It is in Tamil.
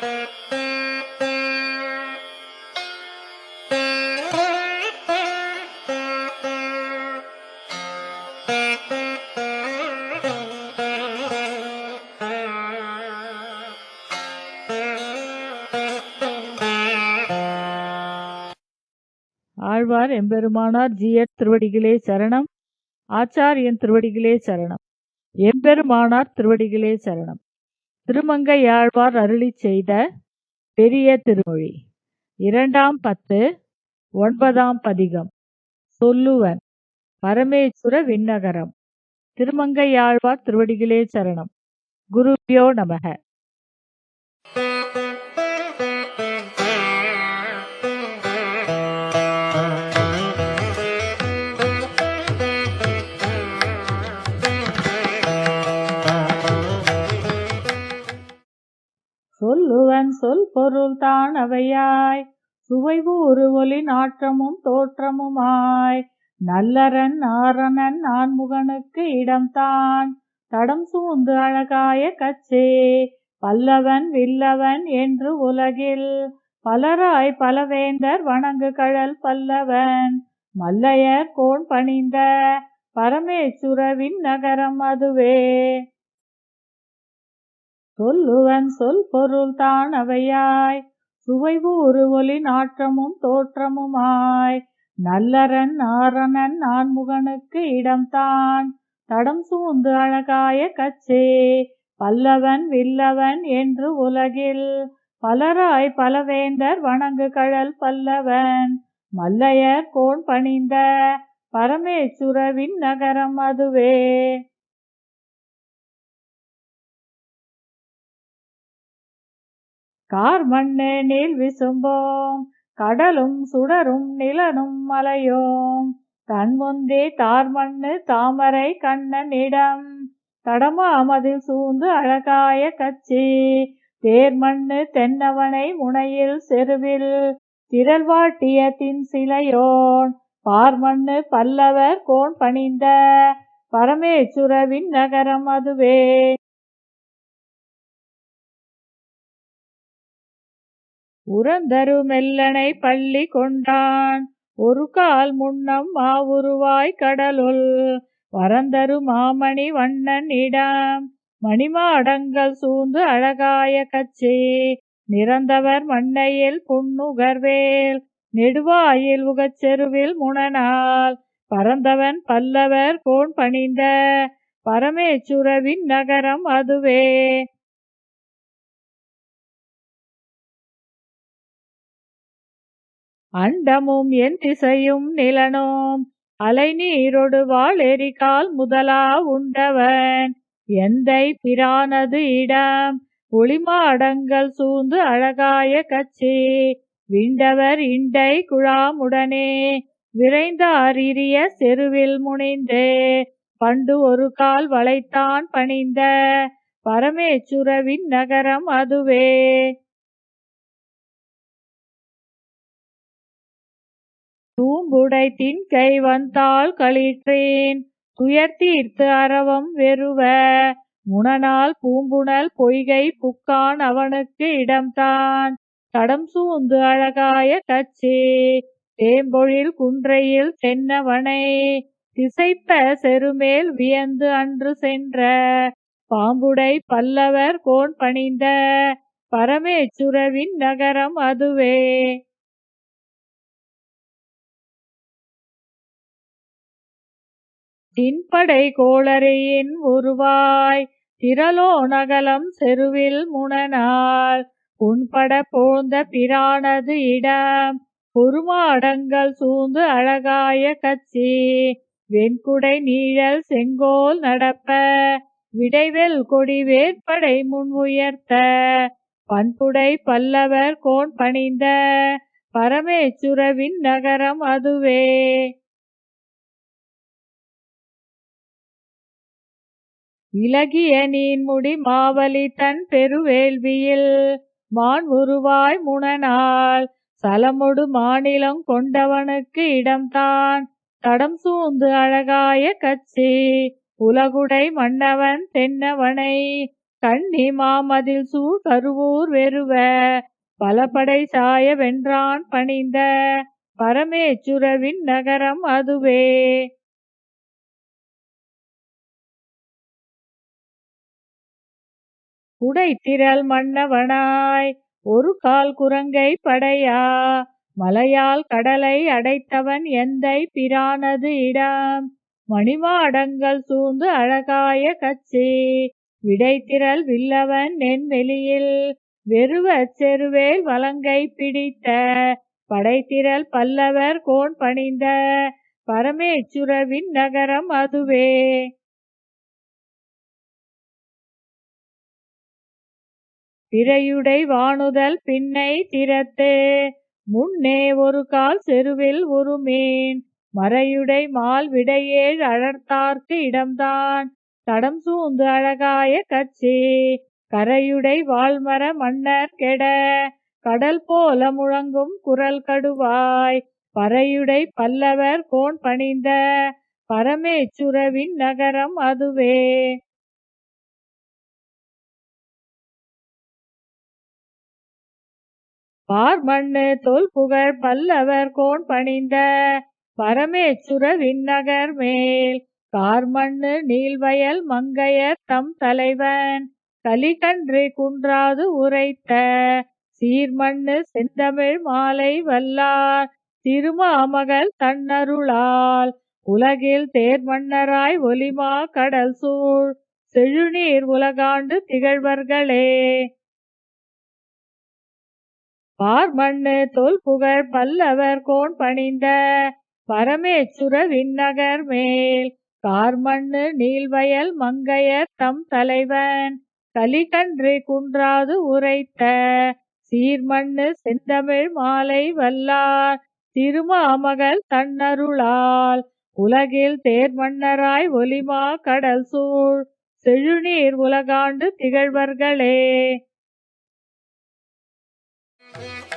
ஆழ்வார் எம்பெருமானார் ஜீயர் திருவடிகளே சரணம். ஆச்சாரியன் திருவடிகளே சரணம். எம்பெருமானார் திருவடிகளே சரணம். திருமங்கையாழ்வார் அருளிச் செய்த பெரிய திருமொழி. இரண்டாம் பத்து ஒன்பதாம் பதிகம். சொல்லுவன் பரமேஸ்வர விண்ணகரம். திருமங்கையாழ்வார் திருவடிகளே சரணம். குருபியோ நமக. சொல்லுவன் சொல் பொருள் தான் அவையாய் ஒரு ஒலி நாற்றமும் தோற்றமுமாய். நல்லரன் ஆரணன் நான்முகனுக்கு இடம்தான். தடம் சூழ்ந்து அழகாய கச்சே. பல்லவன் வில்லவன் என்று உலகில் பலராய் பலவேந்தர் வணங்கு கழல் பல்லவன். மல்லையர் கோன் பணிந்த பரமேஸ்வரவின் நகரம் அதுவே. சொல்லுவன் சொல் பொருள் தான் அவையாய். ஒரு ஒலி நாற்றமும் தோற்றமுமாய். நல்லரன் ஆரணன் நான்முகனுக்கு இடம்தான் தடம் சூழ்ந்து அழகாய கச்சே. பல்லவன் வில்லவன் என்று உலகில் பலராய் பலவேந்தர் வணங்கு கழல் பல்லவன். மல்லையர் கோன் பணிந்த பரமேச்சுரவின் நகரம் அதுவே. கார் நீள் விசும்போம் கடலும் சுடரும் நிலனும் மலையோம். தன்முந்தே தார் மண்ணு தாமரை கண்ணனிடம் தடமாமதில் சூழ்ந்து அழகாய கச்சி. தேர்மண்ணு தென்னவனை முனையில் செருவில். திரள்வாட்டியத்தின் சிலையோன். பார்மண்ணு பல்லவர் கோன் பணிந்த. பரமேச்சுரவின் நகரம் அதுவே. உரந்தரு மெல்லனை பள்ளி கொண்டான். ஒரு கால் முன்னம் மாவுருவாய் கடலுள். வரந்தரு மாமணி வண்ணன் இடம். மணிமாடங்கள் சூழ்ந்து அழகாய கச்சி. நிறந்தவர் மண்ணையில் புன்னுகர்வேல் நெடுவாயில் உகச்செருவில் முனனால். பறந்தவன் பல்லவர் போன் பணிந்த. பரமேச்சுரவின் நகரம் அதுவே. அண்டமும் என் திசையும் நிலனும். அலை நீரொடு வாழ் முதலா உண்டவன். எந்தை பிரானது இடம்? ஒளிமாடங்கள் சூழ்ந்து அழகாய கச்சி. விண்டவர் இண்டை குழாமுடனே. விரைந்த அரிய செருவில் முனைந்தே. பண்டு ஒரு கால் வளைத்தான் பணிந்த. பரமேச்சுரவின் நகரம் அதுவே. தூம்புடை தின்கை வந்தால் களிற்றேன். துயர்த்தீர்த்து அறவம் அரவம் வெறுவ முனனால் பூம்புணல் பொய்கை புக்கான் அவனுக்கு இடம்தான். தடம் சூழ்ந்து அழகாய கச்சே தேம்பொழில் குன்றையில் தென்னவனை திசைப்ப செருமேல் வியந்து அன்று சென்ற பாம்புடை பல்லவர் கோன் பணிந்த. பரமேச்சுரவின் நகரம் அதுவே. தின்படை கோளரையின் உருவாய். திரளோ நகலம் செருவில் முனனால் உண்பட போந்த பிரானது இடம். பொறுமாடங்கள் சூழ்ந்து அழகாய கச்சி. வெண்குடை நீழல் செங்கோல் நடப்ப. விடைவெல் கொடி வேற்படை முன் உயர்த்த. பண்புடை பல்லவர் கோன் பணிந்த. பரமேச்சுரவின் நகரம் அதுவே. இலகிய நீன்முடி மாவலி தன் பெருவேள்வியில். மான் உருவாய் முனனால். சலமொடு மாநிலம் கொண்டவனுக்கு இடம்தான். தடம் சூழ்ந்து அழகாய கச்சி. உலகுடை மன்னவன் தென்னவனை. கண்ணி மாமதில் சூழ் கருவூர் வெறுவ. பலபடை சாய வென்றான் பணிந்த. பரமேச்சுரவின் நகரம் அதுவே. உடைத்திரள் மன்னவனாய் ஒரு கால் குரங்கை படையா மலையால் கடலை அடைத்தவன் எந்தை பிரானது இடம்? மணிமாடங்கள் சூழ்ந்து அழகாய கச்சி விடைத்திரள் வில்லவன் நென்வெளியில் வெறுவச் செருவேல் வலங்கை பிடித்த படைத்திரள் பல்லவர் கோன் பணிந்த பரமேச்சுரவின் நகரம் அதுவே. பிறையுடை வானுதல் பின்னை திறத்து. முன்னே ஒரு கால் செருவில் உருமீன் மறையுடை மால் விடையேழ் அழற்தார்க்கு இடம்தான். தடம் சூழ்ந்து அழகாய கச்சி. கரையுடை வாழ்மர மன்னர் கெட. கடல் போல முழங்கும் குரல் கடுவாய். பறையுடை பல்லவர் கோன் பணிந்த. பரமேச்சுரவின் நகரம் அதுவே. பார்மண்ணு தொல் புகழ் பல்லவர் கோன் பணிந்த பரமேச்சுர விண்ணகர் மேல். கார்மண்ணு நீள்வயல் மங்கையர் தம் தலைவன். கலிகன்று குன்றாது உரைத்த சீர்மண்ணு செந்தமிழ் மாலை வல்லார். திருமாமகள் தன்னருளால் உலகில் தேர்மன்னராய் ஒலிமா கடல் சூழ். செழுநீர் உலகாண்டு திகழ்வர்களே. பார்மண்ணு தொல் புகழ் பல்லவர் கோன் பணிந்த பரமேச்சுர விண்ணகர் மேல். கார்மண்ணு நீள்வயல் மங்கையர் தம் தலைவன். கலிகன்று குன்றாது உரைத்த சீர்மண்ணு செந்தமிழ் மாலை வல்லார். திருமாமகள் தன்னருளால் உலகில் தேர்மன்னராய் ஒலிமா கடல் சூழ். செழுநீர் உலகாண்டு திகழ்வர்களே. Yeah.